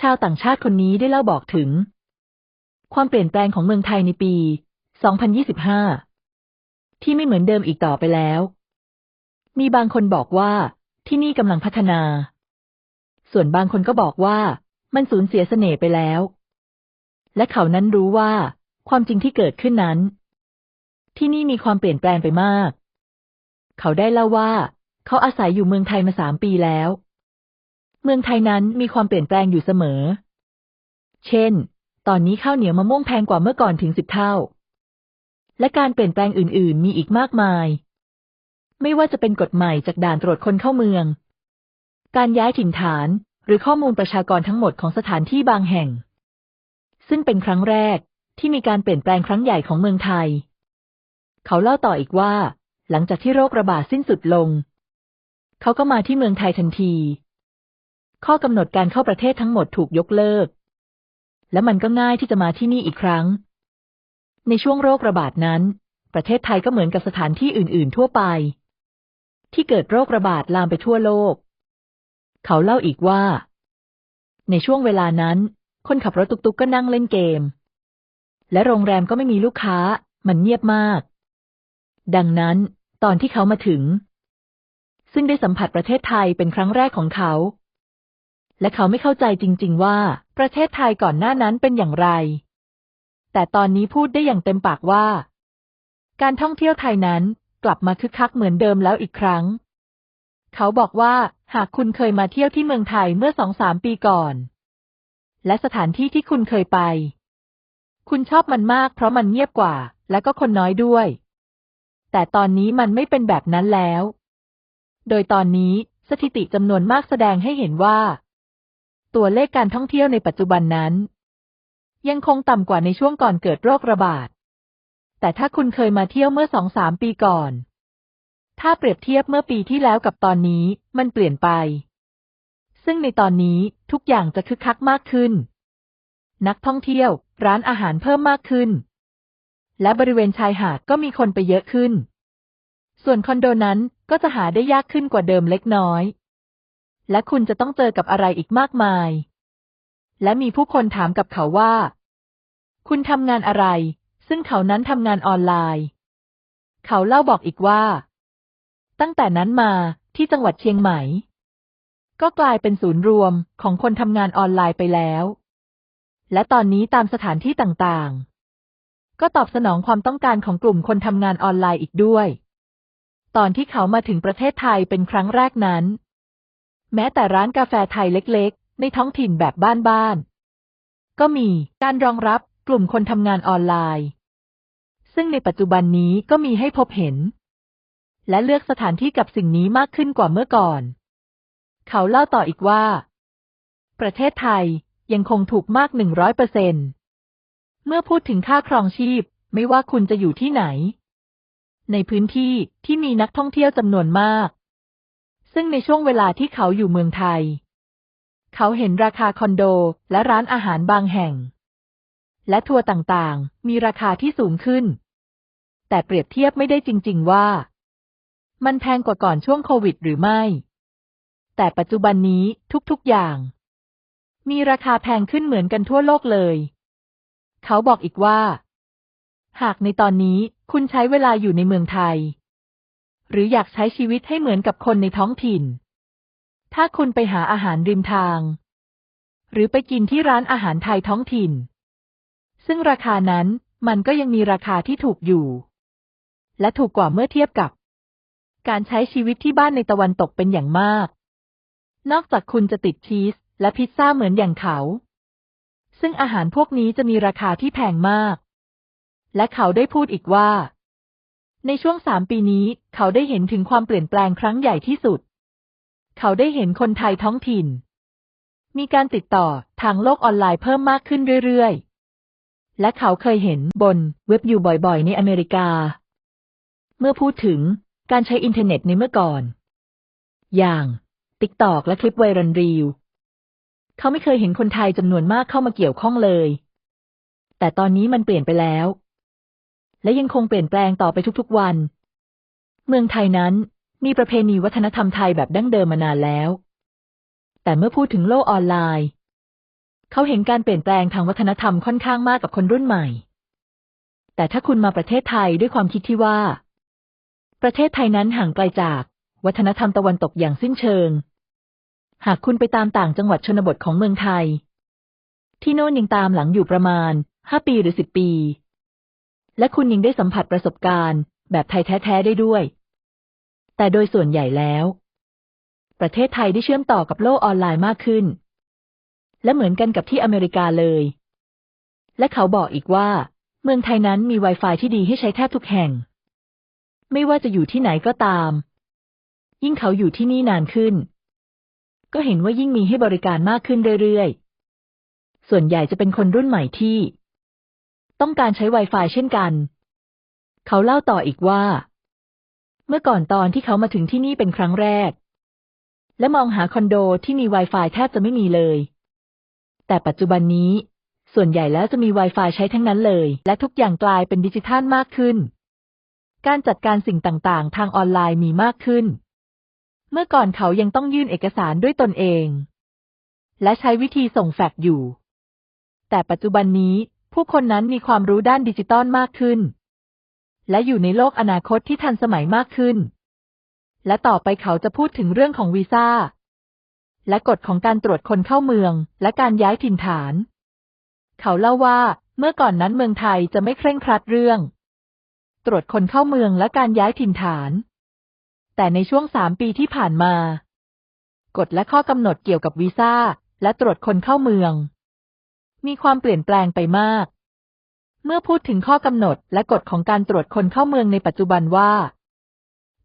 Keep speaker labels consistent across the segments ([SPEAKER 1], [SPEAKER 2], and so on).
[SPEAKER 1] ชาวต่างชาติคนนี้ได้เล่าบอกถึง ความเปลี่ยนแปลงของเมืองไทยในปี 2025 ที่ไม่เหมือนเดิมอีกต่อไปแล้ว มีบางคนบอกว่าที่นี่กำลังพัฒนา ส่วนบางคนก็บอกว่ามันสูญเสียเสน่ห์ไปแล้ว และเขานั้นรู้ว่าความจริงที่เกิดขึ้นนั้น ที่นี่มีความเปลี่ยนแปลงไปมาก เขาได้เล่าว่า เขาอาศัยอยู่เมืองไทยมาสามปีแล้ว เมืองไทยนั้นมีความเปลี่ยนแปลงอยู่เสมอ เช่น ตอนนี้ข้าวเหนียวมะม่วงแพงกว่าเมื่อก่อนถึงสิบเท่า และการเปลี่ยนแปลงอื่น ๆ มีอีกมากมาย ไม่ว่าจะเป็นกฎใหม่จากด่านตรวจคนเข้าเมือง การย้ายถิ่นฐาน หรือข้อมูลประชากรทั้งหมดของสถานที่บางแห่ง ซึ่งเป็นครั้งแรกที่มีการเปลี่ยนแปลงครั้งใหญ่ของเมืองไทย เขาเล่าต่ออีกว่า หลังจากที่โรคระบาดสิ้นสุดลง เขาก็มาที่เมืองไทยทันที ข้อกำหนดการเข้าประเทศทั้งหมดถูกยกเลิก และมันก็ง่ายที่จะมาที่นี่อีกครั้ง ในช่วงโรคระบาดนั้น ประเทศไทยก็เหมือนกับสถานที่อื่น ๆ ทั่วไป ที่เกิดโรคระบาดลามไปทั่วโลก เขาเล่าอีกว่า ในช่วงเวลานั้น คนขับรถตุกๆก็นั่งเล่นเกม และโรงแรมก็ไม่มีลูกค้า มันเงียบมาก ดังนั้น ตอนที่เขามาถึง ซึ่งได้สัมผัสประเทศไทยเป็นครั้งแรกของเขา และเขาไม่เข้าใจจริง ๆ ว่า ประเทศไทยก่อนหน้านั้นเป็นอย่างไร แต่ตอนนี้พูดได้อย่างเต็มปากว่า การท่องเที่ยวไทยนั้นกลับมาคึกคักเหมือนเดิมแล้วอีกครั้ง เขาบอกว่าหากคุณเคยมาเที่ยวที่เมืองไทยเมื่อสองสามปีก่อน และสถานที่ที่คุณเคยไป คุณชอบมันมากเพราะมันเงียบกว่า และก็คนน้อยด้วย แต่ตอนนี้มันไม่เป็นแบบนั้นแล้ว โดยตอนนี้สถิติจำนวนมากแสดงให้เห็นว่า ตัวเลขการท่องเที่ยวในปัจจุบันนั้น ยังคงต่ำกว่าในช่วงก่อนเกิดโรคระบาด แต่ถ้าคุณเคยมาเที่ยวเมื่อสองสามปีก่อน ถ้าเปรียบเทียบเมื่อปีที่แล้วกับตอนนี้มันเปลี่ยนไป ซึ่งในตอนนี้ทุกอย่างจะคึกคักมากขึ้น นักท่องเที่ยว ร้านอาหารเพิ่มมากขึ้น และบริเวณชายหาดก็มีคนไปเยอะขึ้น ส่วนคอนโดนั้นก็จะหาได้ยากขึ้นกว่าเดิมเล็กน้อย และคุณจะต้องเจอกับอะไรอีกมากมาย และมีผู้คนถามกับเขาว่า คุณทำงานอะไร ซึ่งเขานั้นทำงานออนไลน์ เขาเล่าบอกอีกว่า ตั้งแต่นั้นมาที่จังหวัดเชียงใหม่ ก็กลายเป็นศูนย์รวมของคนทำงานออนไลน์ไปแล้ว และตอนนี้ตามสถานที่ต่างๆ ก็ตอบสนองความต้องการของกลุ่มคนทำงานออนไลน์อีกด้วย ตอนที่เขามาถึงประเทศไทยเป็นครั้งแรกนั้น แม้แต่ร้านกาแฟไทยเล็กๆ ในท้องถิ่นแบบบ้านๆ ก็มีการรองรับกลุ่มคนทำงานออนไลน์ ซึ่งในปัจจุบันนี้ก็มีให้พบเห็น และเลือกสถานที่กับสิ่งนี้มากขึ้นกว่าเมื่อก่อน เขาเล่าต่ออีกว่า ประเทศไทยยังคงถูกมากหนึ่งร้อยเปอร์เซนเมื่อพูดถึงค่าครองชีพไม่ว่าคุณจะอยู่ที่ไหน ในพื้นที่ที่มีนักท่องเที่ยวจำนวนมาก ซึ่งในช่วงเวลาที่เขาอยู่เมืองไทย เขาเห็นราคาคอนโดและร้านอาหารบางแห่ง และทัวร์ต่างๆ มีราคาที่สูงขึ้น แต่เปรียบเทียบไม่ได้จริง ๆ ว่า มันแพงกว่าก่อนช่วงโควิดหรือไม่ แต่ปัจจุบันนี้ทุก ๆ อย่าง มีราคาแพงขึ้นเหมือนกันทั่วโลกเลย เขาบอกอีกว่า หากในตอนนี้คุณใช้เวลาอยู่ในเมืองไทย หรืออยากใช้ชีวิตให้เหมือนกับคนในท้องถิ่น ถ้าคุณไปหาอาหารริมทาง หรือไปกินที่ร้านอาหารไทยท้องถิ่น ซึ่งราคานั้นมันก็ยังมีราคาที่ถูกอยู่ และถูกกว่าเมื่อเทียบกับ การใช้ชีวิตที่บ้านในตะวันตกเป็นอย่างมาก นอกจากคุณจะติดชีสและพิซซ่าเหมือนอย่างเขา ซึ่งอาหารพวกนี้จะมีราคาที่แพงมาก และเขาได้พูดอีกว่า ในช่วงสามปีนี้ เขาได้เห็นถึงความเปลี่ยนแปลงครั้งใหญ่ที่สุด เขาได้เห็นคนไทยท้องถิ่น มีการติดต่อทางโลกออนไลน์เพิ่มมากขึ้นเรื่อยๆ และเขาเคยเห็นบนเว็บอยู่บ่อยๆ ในอเมริกา เมื่อพูดถึงการใช้อินเทอร์เน็ตในเมื่อก่อน อย่างติ๊กตอกและคลิปไวรัลรีวเขาไม่เคยเห็นคนไทยจำนวนมากเข้ามาเกี่ยวข้องเลย แต่ตอนนี้มันเปลี่ยนไปแล้ว และยังคงเปลี่ยนแปลงต่อไปทุกๆวัน เมืองไทยนั้นมีประเพณีวัฒนธรรมไทยแบบดั้งเดิมมานานแล้ว แต่เมื่อพูดถึงโลกออนไลน์ เขาเห็นการเปลี่ยนแปลงทางวัฒนธรรมค่อนข้างมากกับคนรุ่นใหม่ แต่ถ้าคุณมาประเทศไทยด้วยความคิดที่ว่า ประเทศไทยนั้นห่างไกลจากวัฒนธรรมตะวันตกอย่างสิ้นเชิง หากคุณไปตามต่างจังหวัดชนบทของเมืองไทย ที่โน่นยังตามหลังอยู่ประมาณห้าปีหรือสิบปี และคุณยังได้สัมผัสประสบการณ์ แบบไทยแท้ๆได้ด้วย แต่โดยส่วนใหญ่แล้ว ประเทศไทยได้เชื่อมต่อกับโลกออนไลน์มากขึ้น และเหมือนกันกับที่อเมริกาเลย และเขาบอกอีกว่า เมืองไทยนั้นมี Wi-Fi ที่ดีให้ใช้แทบทุกแห่ง ไม่ว่าจะอยู่ที่ไหนก็ตาม ยิ่งเขาอยู่ที่นี่นานขึ้น ก็เห็นว่ายิ่งมีให้บริการมากขึ้นเรื่อยๆ ส่วนใหญ่จะเป็นคนรุ่นใหม่ที่ ต้องการใช้ Wi-Fi เช่นกัน เขาเล่าต่ออีกว่า เมื่อก่อนตอนที่เขามาถึงที่นี่เป็นครั้งแรก และมองหาคอนโดที่มี Wi-Fi แทบจะไม่มีเลย แต่ปัจจุบันนี้ ส่วนใหญ่แล้วจะมี Wi-Fi ใช้ทั้งนั้นเลย และทุกอย่างกลายเป็นดิจิทัลมากขึ้น การจัดการสิ่งต่างๆ ทางออนไลน์มีมากขึ้น เมื่อก่อนเขายังต้องยื่นเอกสารด้วยตนเอง และใช้วิธีส่งแฟกซ์อยู่ แต่ปัจจุบันนี้ ผู้คนนั้นมีความรู้ด้านดิจิตอลมากขึ้น และอยู่ในโลกอนาคตที่ทันสมัยมากขึ้น และต่อไปเขาจะพูดถึงเรื่องของวีซ่า และกฎของการตรวจคนเข้าเมือง และการย้ายถิ่นฐาน เขาเล่าว่าเมื่อก่อนนั้นเมืองไทยจะไม่เคร่งครัดเรื่อง ตรวจคนเข้าเมืองและการย้ายถิ่นฐาน แต่ในช่วงสามปีที่ผ่านมา กฎและข้อกำหนดเกี่ยวกับวีซ่าและตรวจคนเข้าเมือง มีความเปลี่ยนแปลงไปมาก เมื่อพูดถึงข้อกำหนดและกฎของการตรวจคนเข้าเมืองในปัจจุบันว่า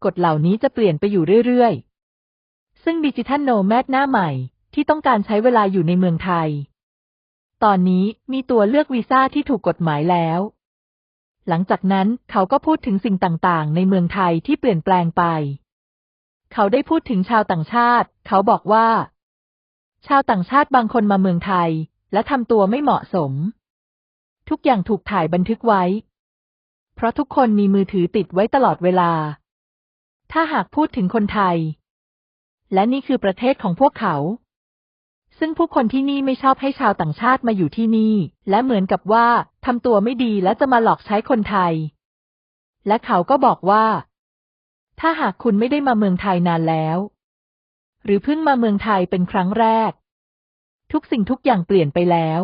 [SPEAKER 1] กฎเหล่านี้จะเปลี่ยนไปอยู่เรื่อยๆ ซึ่งดิจิทัลโนแมดหน้าใหม่ที่ต้องการใช้เวลาอยู่ในเมืองไทย ตอนนี้มีตัวเลือกวีซ่าที่ถูกกฎหมายแล้ว หลังจากนั้นเขาก็พูดถึงสิ่งต่างๆ ในเมืองไทยที่เปลี่ยนแปลงไป เขาได้พูดถึงชาวต่างชาติ เขาบอกว่า ชาวต่างชาติบางคนมาเมืองไทย และทำตัวไม่เหมาะสม ทุกอย่างถูกถ่ายบันทึกไว้ เพราะทุกคนมีมือถือติดไว้ตลอดเวลา ถ้าหากพูดถึงคนไทย และนี่คือประเทศของพวกเขา ซึ่งผู้คนที่นี่ไม่ชอบให้ชาวต่างชาติมาอยู่ที่นี่ และเหมือนกับว่าทำตัวไม่ดีและจะมาหลอกใช้คนไทย และเขาก็บอกว่า ถ้าหากคุณไม่ได้มาเมืองไทยนานแล้ว หรือเพิ่งมาเมืองไทยเป็นครั้งแรก ทุกสิ่งทุกอย่างเปลี่ยนไปแล้ว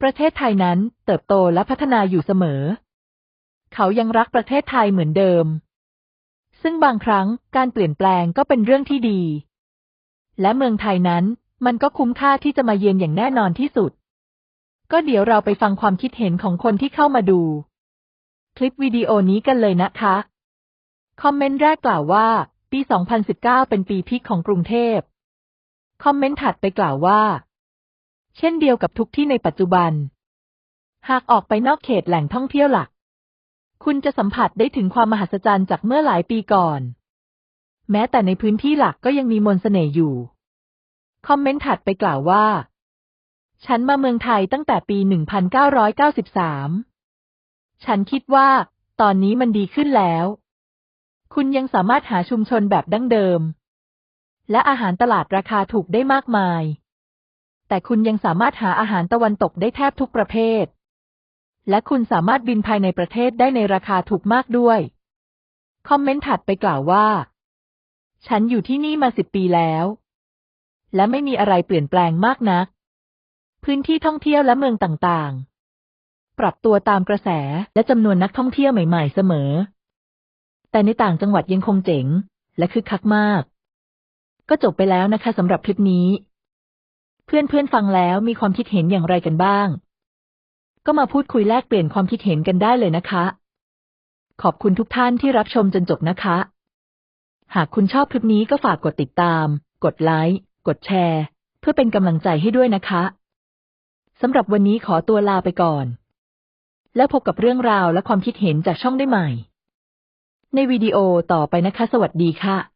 [SPEAKER 1] ประเทศไทยนั้นเติบโตและพัฒนาอยู่เสมอ เขายังรักประเทศไทยเหมือนเดิม ซึ่งบางครั้งการเปลี่ยนแปลงก็เป็นเรื่องที่ดี และเมืองไทยนั้นมันก็คุ้มค่าที่จะมาเยือนอย่างแน่นอนที่สุด ก็เดี๋ยวเราไปฟังความคิดเห็นของคนที่เข้ามาดู คลิปวิดีโอนี้กันเลยนะคะ คอมเมนต์แรกกล่าวว่า ปี 2019 เป็นปีพีคของกรุงเทพ คอมเมนต์ถัดไปกล่าวว่า เช่นเดียวกับทุกที่ในปัจจุบัน หากออกไปนอกเขตแหล่งท่องเที่ยวหลัก คุณจะสัมผัสได้ถึงความมหัศจรรย์จากเมื่อหลายปีก่อน แม้แต่ในพื้นที่หลักก็ยังมีมนต์เสน่ห์อยู่ คอมเมนต์ถัดไปกล่าวว่า ฉันมาเมืองไทยตั้งแต่ปี 1993 ฉันคิดว่า ตอนนี้มันดีขึ้นแล้ว คุณยังสามารถหาชุมชนแบบดั้งเดิม และอาหารตลาดราคาถูกได้มากมาย แต่คุณยังสามารถหาอาหารตะวันตกได้แทบทุกประเภท และคุณสามารถบินภายในประเทศได้ในราคาถูกมากด้วย คอมเมนต์ถัดไปกล่าวว่า ฉันอยู่ที่นี่มาสิบปีแล้ว และไม่มีอะไรเปลี่ยนแปลงมากนัก พื้นที่ท่องเที่ยวและเมืองต่างๆ ปรับตัวตามกระแสและจำนวนนักท่องเที่ยวใหม่ ๆ เสมอ แต่ในต่างจังหวัดยังคงเจ๋ง และคึกคักมาก ก็จบไปแล้วนะคะสำหรับคลิปนี้ เพื่อนๆฟังแล้วมีความคิดเห็นอย่างไรกันบ้าง ก็มาพูดคุยแลกเปลี่ยนความคิดเห็นกันได้เลยนะคะ ขอบคุณทุกท่านที่รับชมจนจบนะคะ หากคุณชอบคลิปนี้ก็ฝากกดติดตาม กดไลค์ กดแชร์ เพื่อเป็นกำลังใจให้ด้วยนะคะสำหรับวันนี้ขอตัวลาไปก่อน แล้วพบกับเรื่องราวและความคิดเห็นจากช่องได้ใหม่ ในวิดีโอต่อไปนะคะ สวัสดีค่ะ